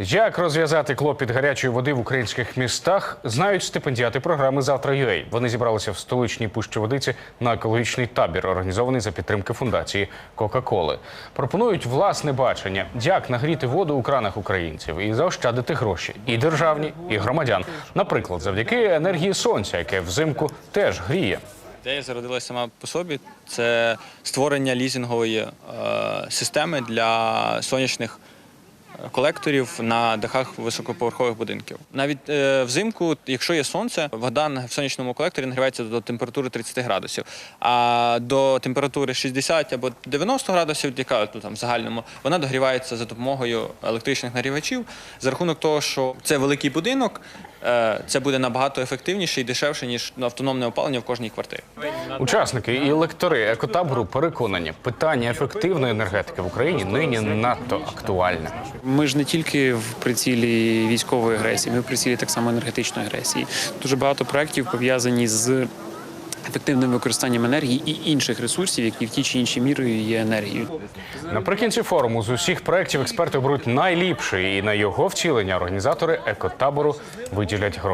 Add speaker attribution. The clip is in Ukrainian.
Speaker 1: Як розв'язати клопіт гарячої води в українських містах, знають стипендіати програми Завтра UA. Вони зібралися в столичній пущі водиці на екологічний табір, організований за підтримки фундації Кока-Коли. Пропонують власне бачення, як нагріти воду у кранах українців і заощадити гроші і державні, і громадян. Наприклад, завдяки енергії сонця, яке взимку теж гріє.
Speaker 2: Ідея зародилася сама по собі. Це створення лізингової е, системи для сонячних колекторів на дахах високоповерхових будинків. Навіть е, взимку, якщо є сонце, вода в сонячному колекторі нагрівається до температури 30 градусів. А до температури 60 або 90 градусів, яка ну, там в загальному, вона догрівається за допомогою електричних нагрівачів. За рахунок того, що це великий будинок, це буде набагато ефективніше і дешевше, ніж автономне опалення в кожній квартирі.
Speaker 1: Учасники і лектори екотабору переконані, питання ефективної енергетики в Україні нині надто актуальне.
Speaker 3: Ми ж не тільки в прицілі військової агресії, ми в прицілі так само енергетичної агресії. Дуже багато проєктів пов'язані з ефективним використанням енергії і інших ресурсів, які в тій чи іншій мірою є енергією.
Speaker 1: Наприкінці форуму з усіх проєктів експерти оберуть найліпший, і на його втілення організатори екотабору виділять гроші.